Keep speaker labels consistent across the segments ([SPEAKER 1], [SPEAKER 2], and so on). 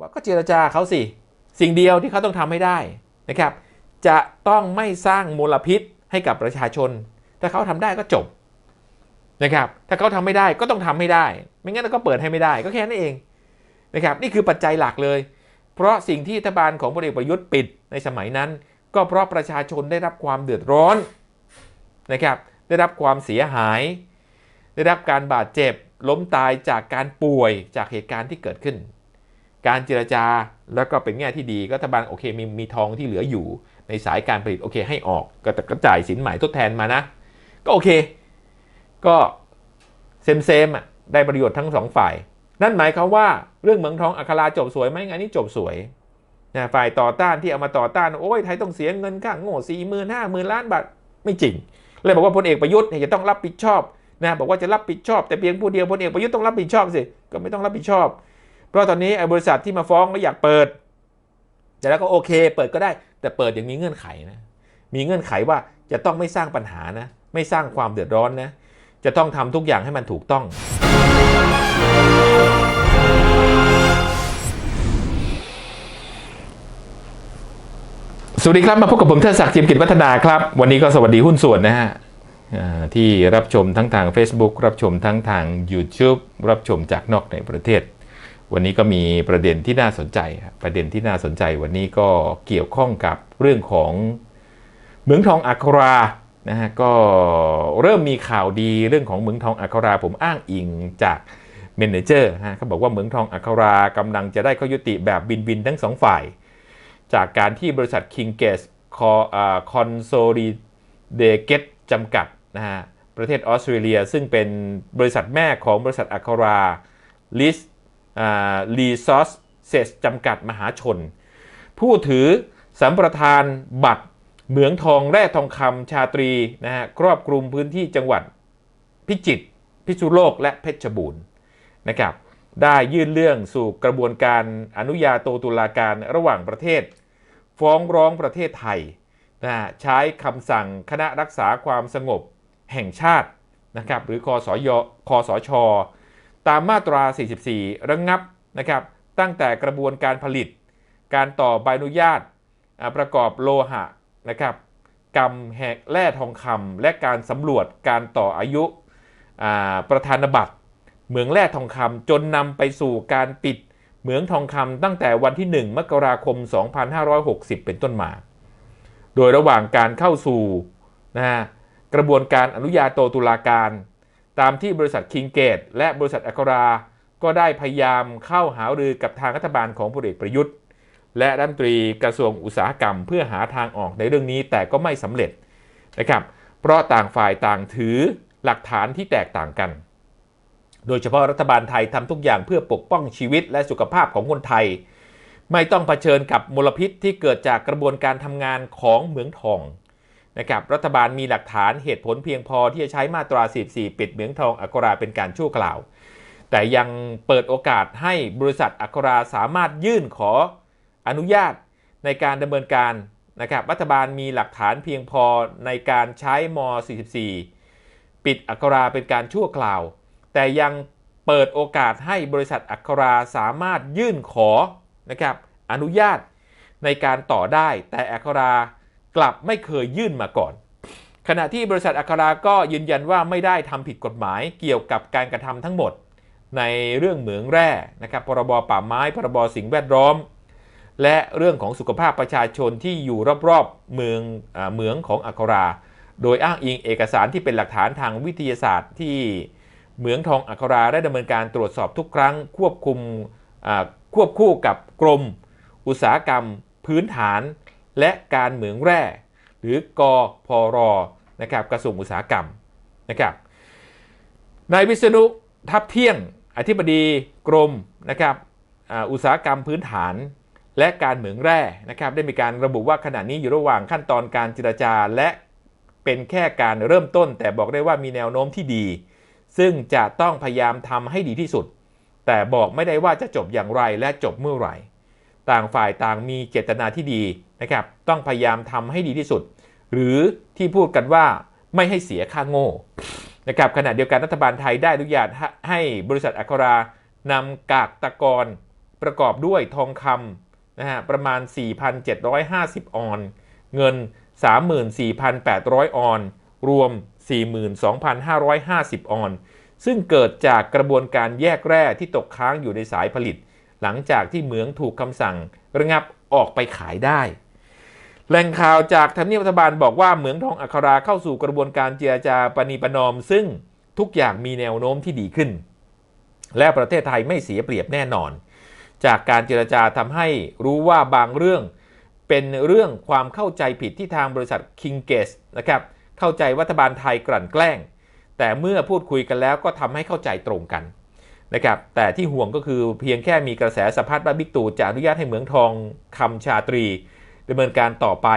[SPEAKER 1] ว่าก็เจรจาเขาสิ สิ่งเดียวที่เขาต้องทำให้ได้นะครับ จะต้องไม่สร้างมลพิษให้กับประชาชน ถ้าเขาทำได้ก็จบนะครับ ถ้าเขาทำไม่ได้ก็ต้องทำให้ได้ ไม่งั้นเราก็เปิดให้ไม่ได้ก็แค่นั้นเองนะครับ นี่คือปัจจัยหลักเลย เพราะสิ่งที่รัฐบาลของพลเอกประยุทธ์ปิดในสมัยนั้น ก็เพราะประชาชนได้รับความเดือดร้อนนะครับ ได้รับความเสียหาย ได้รับการบาดเจ็บ ล้มตายจากการป่วยจากเหตุการณ์ที่เกิดขึ้น การเจรจาแล้วก็เป็นแง่ที่ดีก็รัฐบาลโอเคมีมีทองที่เหลืออยู่ ในสายการผลิตโอเค ให้ออกก็กระจ่ายสินใหม่ทดแทนมานะ ก็โอเค ก็เซมเซมอะได้ประโยชน์ทั้งสองฝ่าย นั่นหมายความว่าเรื่องเมืองทองอัคราจบสวยไหมงานนี้จบสวยนะฝ่ายต่อต้านที่เอามาต่อต้านโอ้ยไทยต้องเสียเงินค่าโง่สี่หมื่นห้าหมื่นล้านบาทไม่จริง เลยบอกว่าพลเอกประยุทธ์จะต้องรับผิดชอบนะบอกว่าจะรับผิดชอบ แต่เพียงผู้เดียวพลเอกประยุทธ์ต้องรับผิดชอบสิก็ไม่ต้องรับผิดชอบ เพราะตอนนี้ไอ้บริษัทที่มาฟ้องแล้วอยากเปิด แต่แล้วก็โอเค เปิดก็ได้ แต่เปิดอย่างมีเงื่อนไขนะ มีเงื่อนไขว่าจะต้องไม่สร้างปัญหานะ ไม่สร้างความเดือดร้อนนะ จะต้องทำทุกอย่างให้มันถูกต้อง สวัสดีครับมาพบกับผมเทิดศักดิ์จิมกิจวัฒนาครับ วันนี้ก็สวัสดีหุ้นส่วนนะฮะที่รับชมทั้งทาง Facebook รับชมทั้งทาง YouTube รับชมจากนอกในประเทศ วันนี้ก็มีประเด็นที่น่าสนใจครับประเด็นที่น่าสนใจวันนี้ก็เกี่ยวข้องกับเรื่องของเหมืองทองอัครานะฮะก็เริ่มมีข่าวดีเรื่องของเหมืองทองอัคราผมอ้างอิงจากเมนเจอร์ฮะเขาบอกว่าเหมืองทองอัครากำลังจะได้ข้อยุติแบบบินบินทั้งสองฝ่าย จากการที่บริษัท King g a t e Consolidated จำกัดนะฮะประเทศออสเตรเลียซึ่งเป็นบริษัทแม่ของบริษัทอัคราลิส รีซอสเซสจำกัดมหาชน ผู้ถือสัมปทานบัตรเหมืองทองแร่ทองคำชาตรีนะฮะครอบคลุมพื้นที่จังหวัดพิจิตรพิษุโลกและเพชรบูรณ์นะครับได้ยื่นเรื่องสู่กระบวนการอนุญาโตตุลาการระหว่างประเทศ ฟ้องร้องประเทศไทยนะฮะใช้คำสั่งคณะรักษาความสงบแห่งชาตินะครับหรือคอสยคอสช ตามมาตรา 44 ระงงับนะครับตั้งแต่กระบวนการผลิต การต่อใบอนุญาตประกอบโลหะนะครับกำแหกแร่ทองคำและการสำรวจการต่ออายุาประธานบัตรเหมืองแร่ทองคำจนนำไปสู่การปิดเหมืองทองคำตั้งแต่วันที่ 1 มกราคม 2560 เป็นต้นมา โดยระหว่างการเข้าสู่นะฮะกระบวนการอนุญาโตตุลาการ ตามที่บริษัทคิงเกต และบริษัทอัครา ก็ได้พยายามเข้าหารือกับทางรัฐบาลของพลเอกประยุทธ์ และรัฐมนตรีกระทรวงอุตสาหกรรม เพื่อหาทางออกในเรื่องนี้แต่ก็ไม่สำเร็จนะครับเพราะต่างฝ่ายต่างถือหลักฐานที่แตกต่างกัน โดยเฉพาะรัฐบาลไทยทำทุกอย่างเพื่อปกป้องชีวิตและสุขภาพของคนไทย ไม่ต้องเผชิญกับมลพิษที่เกิดจากกระบวนการทำงานของเหมืองทอง นะครับรัฐบาลมีหลักฐานเหตุผลเพียงพอที่จะใช้มาตรา 44 ปิดเหมืองทองอัคราเป็นการชั่วคราว แต่ยังเปิดโอกาสให้บริษัทอัคราสามารถยื่นขออนุญาตในการดำเนินการนะครับรัฐบาลมีหลักฐานเพียงพอในการใช้ม 44 ปิดอัคราเป็นการชั่วคราว แต่ยังเปิดโอกาสให้บริษัทอัคราสามารถยื่นขอนะครับอนุญาตในการต่อได้ แต่อัครา กลับไม่เคยยื่นมาก่อน ขณะที่บริษัทอัคราก็ยืนยันว่าไม่ได้ทำผิดกฎหมายเกี่ยวกับการกระทำทั้งหมด ในเรื่องเหมืองแร่นะครับพรบป่าไม้ พรบสิ่งแวดล้อม และเรื่องของสุขภาพประชาชนที่อยู่รอบๆเมืองเหมืองของอัครา โดยอ้างอิงเอกสารที่เป็นหลักฐานทางวิทยาศาสตร์ที่เหมืองทองอัคราได้ดำเนินการตรวจสอบทุกครั้งควบคุมควบคู่กับกรม อุตสาหกรรม พื้นฐาน และการเหมืองแร่ หรือกพรนะครับกระทรวงอุตสาหกรรมนะครับนายวิษณุทัพเที่ยงอธิบดีกรมนะครับอุตสาหกรรมพื้นฐานและการเหมืองแร่นะครับได้มีการระบุว่าขณะนี้อยู่ระหว่างขั้นตอนการเจรจาและเป็นแค่การเริ่มต้น แต่บอกได้ว่ามีแนวโน้มที่ดี ซึ่งจะต้องพยายามทำให้ดีที่สุด แต่บอกไม่ได้ว่าจะจบอย่างไรและจบเมื่อไหร่ ต่างฝ่ายต่างมีเจตนาที่ดีนะครับ ต้องพยายามทำให้ดีที่สุด หรือที่พูดกันว่าไม่ให้เสียค่าโง่นะครับขณะเดียวกันรัฐบาลไทยได้อนุญาตให้ให้บริษัทอัครานำกากตะกอนประกอบด้วยทองคำนะฮะประมาณ 4,750 ออน เงิน 34,800 ออน รวม 42,550 ออน ซึ่งเกิดจากกระบวนการแยกแร่ที่ตกค้างอยู่ในสายผลิต หลังจากที่เหมืองถูกคำสั่งระงับออกไปขายได้ แหล่งข่าวจากทำเนียบรัฐบาลบอกว่าเหมืองทองอัคราเข้าสู่กระบวนการเจรจาปณีประนอม ซึ่งทุกอย่างมีแนวโน้มที่ดีขึ้น และประเทศไทยไม่เสียเปรียบแน่นอน จากการเจรจาทำให้รู้ว่าบางเรื่องเป็นเรื่องความเข้าใจผิดที่ทางบริษัท King g a t e นะครับเข้าใจว่ารัฐบาลไทยกลั่นแกล้ง แต่เมื่อพูดคุยกันแล้วก็ทำให้เข้าใจตรงกัน นะครับแต่ที่ห่วงก็คือเพียงแค่มีกระแสสะพัดว่าบิ๊กตู่จะอนุญาตให้เหมืองทองคำชาตรีดำเนินการต่อไป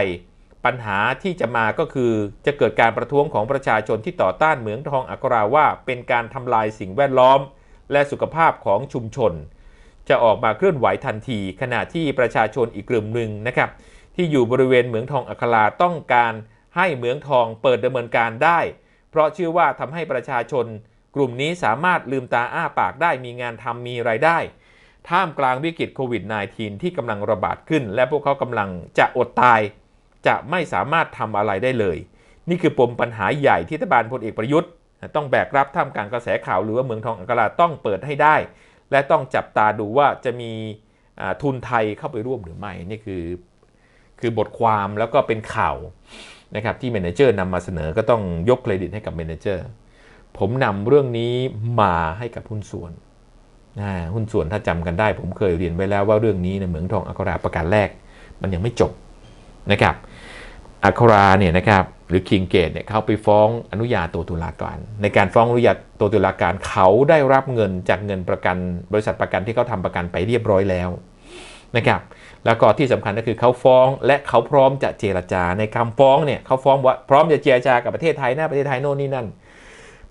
[SPEAKER 1] ปัญหาที่จะมาก็คือจะเกิดการประท้วงของประชาชนที่ต่อต้านเหมืองทองอัคราว่า เป็นการทำลายสิ่งแวดล้อม และสุขภาพของชุมชน จะออกมาเคลื่อนไหวทันที ขณะที่ประชาชนอีกกลุ่มหนึ่งนะครับที่อยู่บริเวณเหมืองทองอัคราต้องการให้เหมืองทองเปิดดำเนินการได้ เพราะเชื่อว่าทำให้ประชาชน กลุ่มนี้สามารถลืมตาอ้าปากได้มีงานทำมีรายได้ ท่ามกลางวิกฤตโควิด -19 ที่กำลังระบาดขึ้น และพวกเขากำลังจะอดตาย จะไม่สามารถทำอะไรได้เลย นี่คือปมปัญหาใหญ่ที่รัฐบาลพลเอกประยุทธ์ ต้องแบกรับท่ามกลางกระแสข่าวหรือว่าเมืองทองอัคราต้องเปิดให้ได้ และต้องจับตาดูว่าจะมีทุนไทยเข้าไปร่วมหรือไม่นี่คือคือบทความแล้วก็เป็นข่าวนะครับที่เมนเจอร์นำมาเสนอก็ต้องยกเครดิตให้กับเมนเจอร์ ผมนำเรื่องนี้มาให้กับหุ้นส่วนหุ้นส่วนถ้าจำกันได้ ผมเคยเรียนไว้แล้วว่าเรื่องนี้ในเหมืองทองอัคราประการแรก มันยังไม่จบนะครับอัคราเนี่ยนะครับหรือคิงเกตเนี่ยเขาไปฟ้องอนุญาโตตุลาการ ในการฟ้องอนุญาโตตุลาการเขาได้รับเงินจากเงินประกัน บริษัทประกันที่เขาทำประกันไปเรียบร้อยแล้วนะครับแล้วก็ที่สำคัญก็คือเขาฟ้องและเขาพร้อมจะเจรจาในคำฟ้องเนี่ยเขาฟ้องว่าพร้อมจะเจรจากับประเทศไทยนะประเทศไทยโน่นนี่นั่น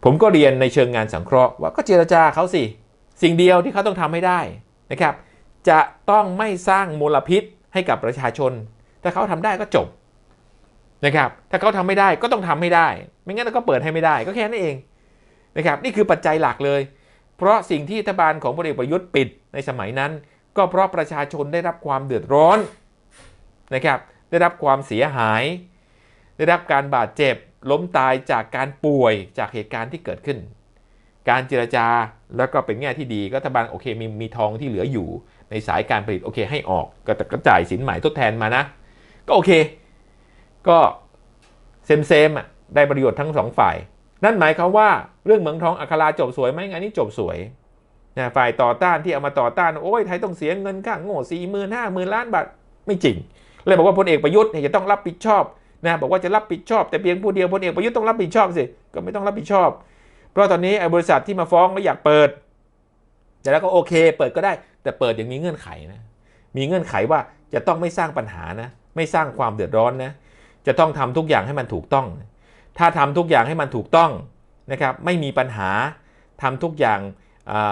[SPEAKER 1] ผมก็เรียนในเชิงงานสังเคราะห์ว่าก็เจรจาเขาสิ สิ่งเดียวที่เขาต้องทำให้ได้นะครับ จะต้องไม่สร้างมลพิษให้กับประชาชน ถ้าเขาทำได้ก็จบนะครับ ถ้าเขาทำไม่ได้ก็ต้องทำให้ได้ ไม่งั้นเราก็เปิดให้ไม่ได้ก็แค่นั้นเองนะครับ นี่คือปัจจัยหลักเลย เพราะสิ่งที่รัฐบาลของพลเอกประยุทธ์ปิดในสมัยนั้น ก็เพราะประชาชนได้รับความเดือดร้อนนะครับ ได้รับความเสียหาย ได้รับการบาดเจ็บ ล้มตายจากการป่วยจากเหตุการณ์ที่เกิดขึ้น การเจรจาแล้วก็เป็นแง่ที่ดีก็รัฐบาลโอเคมีมีทองที่เหลืออยู่ ในสายการผลิตโอเค ให้ออกก็แต่กระจ่ายสินใหม่ทดแทนมานะ ก็โอเค ก็เซมเซมอะได้ประโยชน์ทั้งสองฝ่าย นั่นหมายความว่าเรื่องเหมืองทองอัคราจบสวยไหมงานนี้จบสวยนะฝ่ายต่อต้านที่เอามาต่อต้านโอ้ยไทยต้องเสียเงินค่างโง่สี่หมื่นห้าหมื่นล้านบาทไม่จริงเลยบอกว่าพลเอกประยุทธ์เนี่ยจะต้องรับผิดชอบ นะบอกว่าจะรับผิดชอบแต่เพียงผู้เดียวพลเอกประยุทธ์ต้องรับผิดชอบสิก็ไม่ต้องรับผิดชอบ เพราะตอนนี้ไอ้บริษัทที่มาฟ้องไม่อยากเปิด แต่แล้วก็โอเค เปิดก็ได้ แต่เปิดอย่างมีเงื่อนไขนะมีเงื่อนไขว่าจะต้องไม่สร้างปัญหานะ ไม่สร้างความเดือดร้อนนะจะต้องทำทุกอย่างให้มันถูกต้อง ถ้าทำทุกอย่างให้มันถูกต้องนะครับไม่มีปัญหาทำทุกอย่าง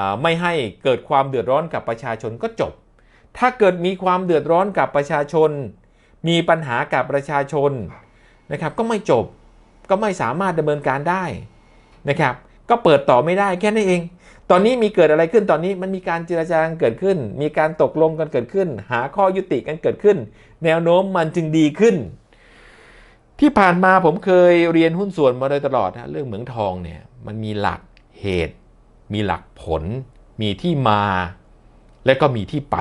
[SPEAKER 1] าไม่ให้เกิดความเดือดร้อนกับประชาชนก็จบ ถ้าเกิดมีความเดือดร้อนกับประชาชน มีปัญหากับประชาชนนะครับก็ไม่จบก็ไม่สามารถดำเนินการได้นะครับ ก็เปิดต่อไม่ได้แค่นั้นเอง ตอนนี้มีเกิดอะไรขึ้นตอนนี้มันมีการเจรจากันเกิดขึ้น มีการตกลงกันเกิดขึ้น หาข้อยุติกันเกิดขึ้น แนวโน้มมันจึงดีขึ้น ที่ผ่านมาผมเคยเรียนหุ้นส่วนมาโดยตลอดนะเรื่องเหมืองทองเนี่ยมันมีหลักเหตุ มีหลักผล มีที่มา และก็มีที่ไป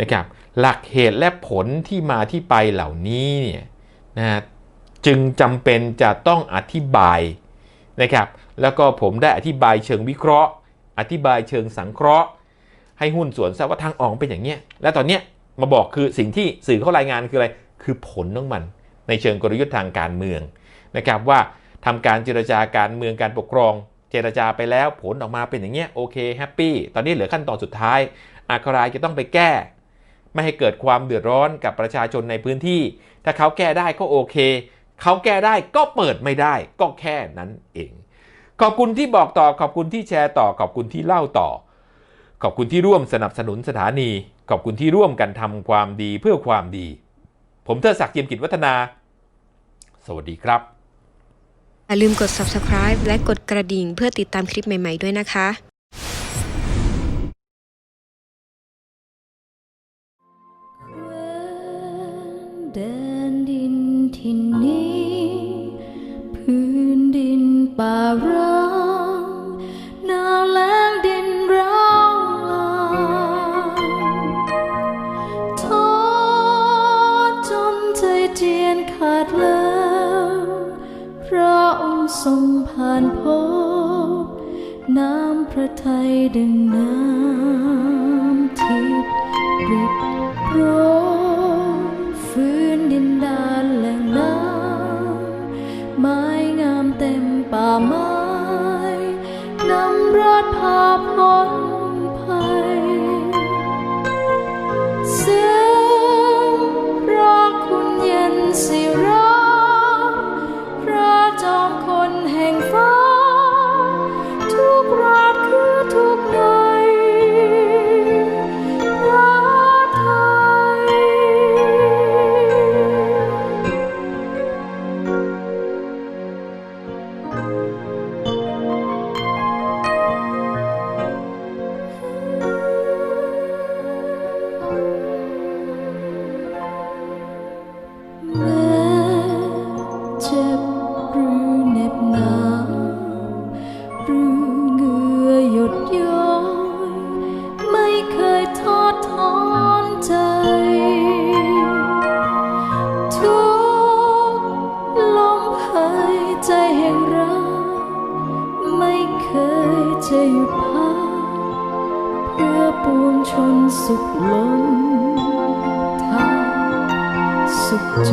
[SPEAKER 1] นะครับหลักเหตุและผลที่มาที่ไปเหล่านี้เนี่ยนะจึงจำเป็นจะต้องอธิบายนะครับแล้วก็ผมได้อธิบายเชิงวิเคราะห์ อธิบายเชิงสังเคราะห์ ให้หุ้นส่วนทราบว่าทางออกเป็นอย่างเนี้ยและตอนเนี้ยมาบอกคือสิ่งที่สื่อเขารายงานคืออะไร คือผลของมัน ในเชิงกลยุทธ์ทางการเมืองนะครับว่าทำการเจรจาการเมืองการปกครอง เจรจาไปแล้วผลออกมาเป็นอย่างเงี้ยโอเคแฮปปี้ตอนนี้เหลือขั้นตอนสุดท้ายอาคารายจะต้องไปแก้ ไม่ให้เกิดความเดือดร้อนกับประชาชนในพื้นที่ ถ้าเขาแก้ได้ก็โอเค เขาแก้ได้ก็เปิดไม่ได้ก็แค่นั้นเอง ขอบคุณที่บอกต่อขอบคุณที่แชร์ต่อ ขอบคุณที่เล่าต่อ ขอบคุณที่ร่วมสนับสนุนสถานี ขอบคุณที่ร่วมกันทำความดีเพื่อความดี ผมเทอศักดิ์เจียมกิจวัฒนา สวัสดีครับ
[SPEAKER 2] อย่าลืมกด subscribe และกดกระดิ่งเพื่อติดตามคลิปใหม่ ๆ ด้วยนะคะ
[SPEAKER 3] ขาดแล้วพระองค์ทรงผ่านพบน้ำพระทัยดึงน้ำทิพย์ริบโรฟื้นดินดานแหล่งน้ำไม้งามเต็มป่าไม้นำรัดพาพ้น จะหยุดพักเพื่อปวงชนสุขล้นทางสุขใจ